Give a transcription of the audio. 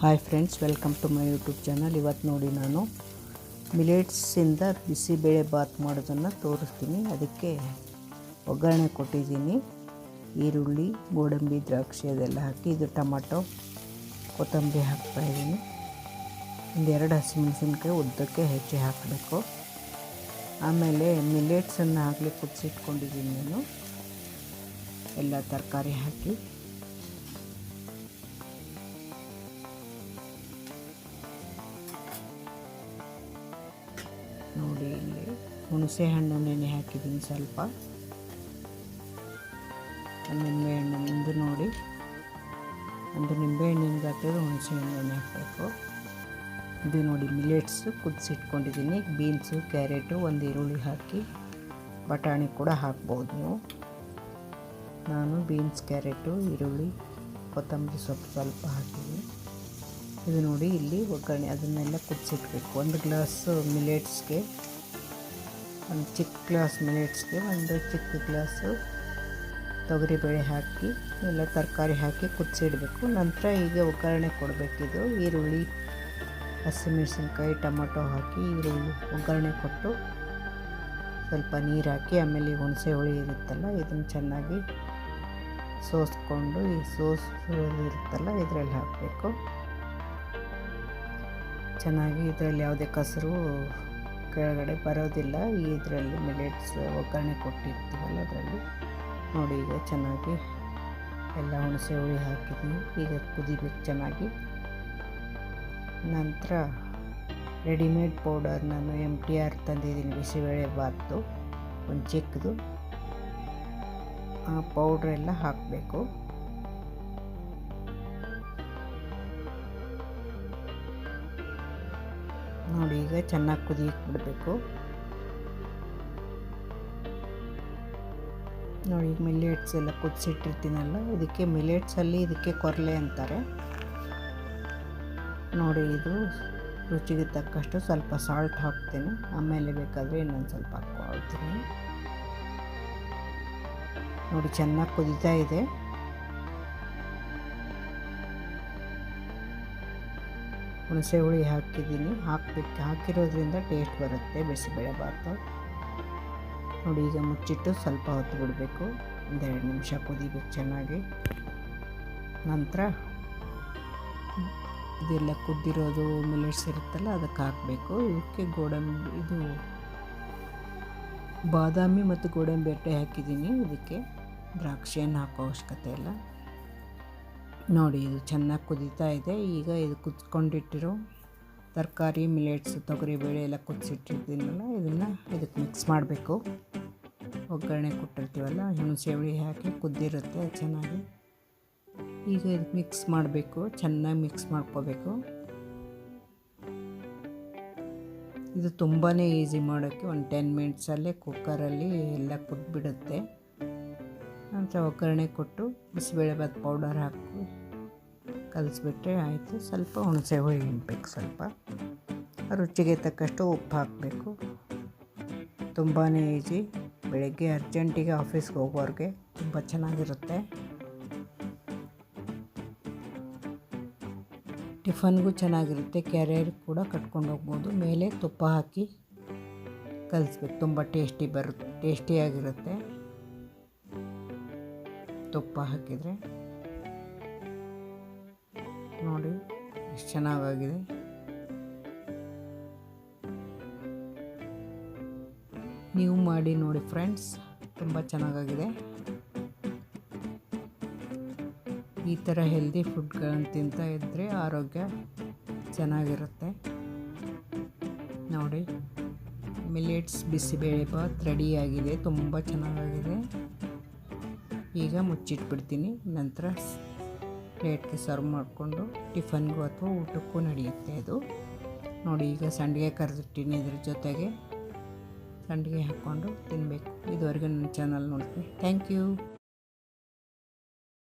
Hi friends welcome to my YouTube channel ಇವತ್ತು ನೋಡಿ ನಾನು ಮಿಲೇಟ್ಸಿಂದ ಬಿಸಿಬೇಳೆ ಬಾತ್ ಮಾಡೋದನ್ನು ತೋರಿಸ್ತೀನಿ. ಅದಕ್ಕೆ ಒಗ್ಗರಣೆ ಕೊಟ್ಟಿದ್ದೀನಿ. ಈರುಳ್ಳಿ, ಗೋಡಂಬಿ, ದ್ರಾಕ್ಷಿ ಅದೆಲ್ಲ ಹಾಕಿ ಇದು ಟೊಮಟೊ, ಕೊತ್ತಂಬರಿ ಹಾಕ್ತಾಯಿದ್ದೀನಿ ಒಂದೆರಡು ಹಸಿಮೆಣಸಿನ್ಕಾಯಿ ಉದ್ದಕ್ಕೆ ಹೆಚ್ಚಿ ಹಾಕಬೇಕು. ಆಮೇಲೆ ಮಿಲೆಟ್ಸನ್ನು ಆಗಲಿ ಕುದಿಸಿಟ್ಕೊಂಡಿದ್ದೀನಿ ನಾನು. ಎಲ್ಲ ತರಕಾರಿ ಹಾಕಿ. ನೋಡಿ ಇಲ್ಲಿ ಹುಣಸೆ ಹಣ್ಣು ನೆನೆ ಹಾಕಿದ್ದೀನಿ ಸ್ವಲ್ಪ. ನಿಂಬೆ ಹಣ್ಣು ನಿಂದು ನೋಡಿ. ಒಂದು ನಿಂಬೆ ಹಣ್ಣಿನ ಗಾತ್ರದ ಹುಣಸೆ ಹಣ್ಣು ನೆನೆ ಹಾಕಬೇಕು. ಇದು ನೋಡಿ ಮಿಲೇಟ್ಸು ಕುದಿಸಿಟ್ಕೊಂಡಿದ್ದೀನಿ ಬೀನ್ಸು, ಕ್ಯಾರೆಟು, ಒಂದು ಈರುಳ್ಳಿ ಹಾಕಿ ಬಟಾಣಿ ಕೂಡ ಹಾಕ್ಬೋದು ನೀವು. ನಾನು ಬೀನ್ಸ್, ಕ್ಯಾರೆಟು, ಈರುಳ್ಳಿ, ಕೊತ್ತಂಬರಿ ಸೊಪ್ಪು ಸ್ವಲ್ಪ ಹಾಕಿದ್ದೀನಿ. ಇದು ನೋಡಿ, ಇಲ್ಲಿ ಒಗ್ಗರಣೆ, ಅದನ್ನೆಲ್ಲ ಕುದಿಸಿಟ್ಬೇಕು. ಒಂದು ಗ್ಲಾಸು ಮಿಲೆಟ್ಸ್ಗೆ, ಒಂದು ಚಿಕ್ಕ ಗ್ಲಾಸ್ ಮಿಲೆಟ್ಸ್ಗೆ, ಒಂದು ಚಿಕ್ಕ ಗ್ಲಾಸು ತೊಗರಿಬೇಳೆ ಹಾಕಿ ಎಲ್ಲ ತರಕಾರಿ ಹಾಕಿ ಕುದಿಸಿಡಬೇಕು. ನಂತರ ಈಗ ಒಗ್ಗರಣೆ ಕೊಡಬೇಕಿದು ಈರುಳ್ಳಿ, ಹಸಿಮೆಣಸಿನ್ಕಾಯಿ, ಟೊಮೊಟೊ ಹಾಕಿ ಈರುಳ್ಳಿ ಒಗ್ಗರಣೆ ಕೊಟ್ಟು ಸ್ವಲ್ಪ ನೀರು ಹಾಕಿ, ಆಮೇಲೆ ಹುಣಸೆ ಹುಳಿ ಇರುತ್ತಲ್ಲ, ಇದನ್ನು ಚೆನ್ನಾಗಿ ಸೋಸ್ಕೊಂಡು, ಈ ಸೋಸ್ ಇರುತ್ತಲ್ಲ, ಇದರಲ್ಲಿ ಹಾಕಬೇಕು. ಚೆನ್ನಾಗಿ ಇದರಲ್ಲಿ ಯಾವುದೇ ಕಸರು ಕೆಳಗಡೆ ಬರೋದಿಲ್ಲ. ಇದರಲ್ಲಿ ಮಿಲೆಟ್ಸ್ ಒಗ್ಗರಣೆ ಕೊಟ್ಟಿರ್ತೀವಲ್ಲ ಅದರಲ್ಲಿ. ನೋಡಿ ಈಗ ಚೆನ್ನಾಗಿ ಎಲ್ಲ ಹುಣಸೆ ಹುಳಿ ಹಾಕಿದ್ದೀನಿ ಈಗ ಕುದಿಬೇಕು ಚೆನ್ನಾಗಿ. ನಂತರ ರೆಡಿಮೇಡ್ ಪೌಡರ್ ನಾನು ಎಂ ಟಿ ಆರ್ ತಂದಿದ್ದೀನಿ ಬಿಸಿಬೇಳೆ ಬಾತು, ಒಂದು ಚಿಕ್ಕದು ಆ ಪೌಡ್ರೆಲ್ಲ ಹಾಕಬೇಕು. ನೋಡಿ ಈಗ ಚೆನ್ನಾಗಿ ಕುದಿಯಕ್ಕೆ ಬಿಡಬೇಕು. ನೋಡಿ ಮಿಲೆಟ್ಸ್ ಎಲ್ಲ ಕುದಿಸಿಟ್ಟಿರ್ತೀನಲ್ಲ, ಇದಕ್ಕೆ ಮಿಲೆಟ್ಸಲ್ಲಿ ಇದಕ್ಕೆ ಕೊರಲೆ ಅಂತಾರೆ. ನೋಡಿ, ಇದು ರುಚಿಗೆ ತಕ್ಕಷ್ಟು ಸ್ವಲ್ಪ ಸಾಲ್ಟ್ ಹಾಕ್ತೀನಿ. ಆಮೇಲೆ ಬೇಕಾದರೆ ಇನ್ನೊಂದು ಸ್ವಲ್ಪ ಹಾಕ್ಕೊಳ್ತೀನಿ. ನೋಡಿ, ಚೆನ್ನಾಗಿ ಕುದೀತಾ ಇದೆ. ಹುಣಸೆ ಹುಳಿ ಹಾಕಿದ್ದೀನಿ. ಹಾಕ್ಬಿಟ್ಟು ಹಾಕಿರೋದ್ರಿಂದ ಟೇಸ್ಟ್ ಬರುತ್ತೆ. ಬಿಸಿಬೇಳೆ ನೋಡಿ, ಈಗ ಮುಚ್ಚಿಟ್ಟು ಸ್ವಲ್ಪ ಹೊತ್ತು ಬಿಡಬೇಕು. ಒಂದೆರಡು ನಿಮಿಷ ಕುದಿಬೇಕು ಚೆನ್ನಾಗಿ. ನಂತರ ಇದೆಲ್ಲ ಕುದ್ದಿರೋದು ಮಿಲೆಟ್ಸ್ ಇರುತ್ತಲ್ಲ, ಅದಕ್ಕೆ ಹಾಕಬೇಕು. ಇದಕ್ಕೆ ಗೋಡಂಬಿ, ಇದು ಬಾದಾಮಿ ಮತ್ತು ಗೋಡಂಬಿ ಅಟ್ಟೆ ಹಾಕಿದ್ದೀನಿ. ಇದಕ್ಕೆ ದ್ರಾಕ್ಷಿಯನ್ನು ಹಾಕೋ ಅವಶ್ಯಕತೆ ಇಲ್ಲ. ನೋಡಿ, ಇದು ಚೆನ್ನಾಗಿ ಕುದೀತಾ ಇದೆ. ಈಗ ಇದು ಕುದ್ಕೊಂಡಿಟ್ಟಿರೋ ತರಕಾರಿ, ಮಿಲೆಟ್ಸ್ ತೊಗರಿಬೇಳೆ ಎಲ್ಲ ಕುದಿಸಿಟ್ಟಿರ್ತೀನಲ್ಲ ಇದನ್ನು ಇದಕ್ಕೆ ಮಿಕ್ಸ್ ಮಾಡಬೇಕು. ಒಗ್ಗರಣೆ ಕೊಟ್ಟಿರ್ತೀವಲ್ಲ ಹುಣಸೆ ಹುಳಿ ಹಾಕಿ ಕುದ್ದಿರುತ್ತೆ ಚೆನ್ನಾಗಿ. ಈಗ ಇದಕ್ಕೆ ಮಿಕ್ಸ್ ಮಾಡಬೇಕು, ಚೆನ್ನಾಗಿ ಮಿಕ್ಸ್ ಮಾಡ್ಕೋಬೇಕು. ಇದು ತುಂಬಾ ಈಸಿ ಮಾಡೋಕ್ಕೆ ಒಂದು ಟೆನ್ ಮಿನಿಟ್ಸಲ್ಲೇ ಕುಕ್ಕರಲ್ಲಿ ಎಲ್ಲ ಕುದ್ಬಿಡುತ್ತೆ. ನಂತರ ಒಗ್ಗರಣೆ ಕೊಟ್ಟು ಬಿಸಿಬೇಳೆಬಾತ್ ಪೌಡರ್ ಹಾಕಿ ಕಲಿಸ್ಬಿಟ್ರೆ ಆಯಿತು. ಸ್ವಲ್ಪ ಹುಣಸೆ ಹುಳಿ ಸ್ವಲ್ಪ. ರುಚಿಗೆ ತಕ್ಕಷ್ಟು ಉಪ್ಪು ಹಾಕಬೇಕು. ತುಂಬಾ ಈಜಿ ಬೆಳಗ್ಗೆ ಅರ್ಜೆಂಟಿಗೆ ಆಫೀಸ್ಗೆ ಹೋಗೋರಿಗೆ ತುಂಬ ಚೆನ್ನಾಗಿರುತ್ತೆ. ಟಿಫನ್ಗೂ ಚೆನ್ನಾಗಿರುತ್ತೆ. ಕ್ಯಾರಿಯರ್ ಕೂಡ ಕಟ್ಕೊಂಡು ಹೋಗ್ಬೋದು. ಮೇಲೆ ತುಪ್ಪ ಹಾಕಿ ಕಲಿಸ್ಬೇಕು. ತುಂಬ ಟೇಸ್ಟಿ ಬರುತ್ತೆ ಟೇಸ್ಟಿಯಾಗಿರುತ್ತೆ. ತುಪ್ಪ ಹಾಕಿದರೆ. ನೋಡಿ, ಎಷ್ಟು ಚೆನ್ನಾಗಾಗಿದೆ. ನೀವು ಮಾಡಿ ನೋಡಿ ಫ್ರೆಂಡ್ಸ್ ತುಂಬ ಚೆನ್ನಾಗಾಗಿದೆ. ಈ ಥರ ಹೆಲ್ದಿ ಫುಡ್ಗಳನ್ನು ತಿಂತಾ ಇದ್ದರೆ ಆರೋಗ್ಯ ಚೆನ್ನಾಗಿರುತ್ತೆ. ನೋಡಿ ಮಿಲೆಟ್ಸ್ ಬಿಸಿಬೇಳೆ ಬಾತ್ ರೆಡಿಯಾಗಿದೆ ತುಂಬ ಚೆನ್ನಾಗಾಗಿದೆ. ಈಗ ಮುಚ್ಚಿಟ್ಬಿಡ್ತೀನಿ, ನಂತರ ಪ್ಲೇಟ್ಗೆ ಸರ್ವ್ ಮಾಡಿಕೊಂಡು ಟಿಫನ್ಗೂ ಅಥವಾ ಊಟಕ್ಕೂ ನಡೆಯುತ್ತೆ ಅದು. ನೋಡಿ, ಈಗ ಸಂಡಿಗೆ ಕರೆದಿಟ್ಟಿನಿ ಇದ್ರ ಜೊತೆಗೆ. ಸಂಡಿಗೆ ಹಾಕ್ಕೊಂಡು ತಿನ್ನಬೇಕು ಇದುವರೆಗೂ ನನ್ನ ಚಾನಲ್ ನೋಡ್ತೀನಿ ಥ್ಯಾಂಕ್ ಯು.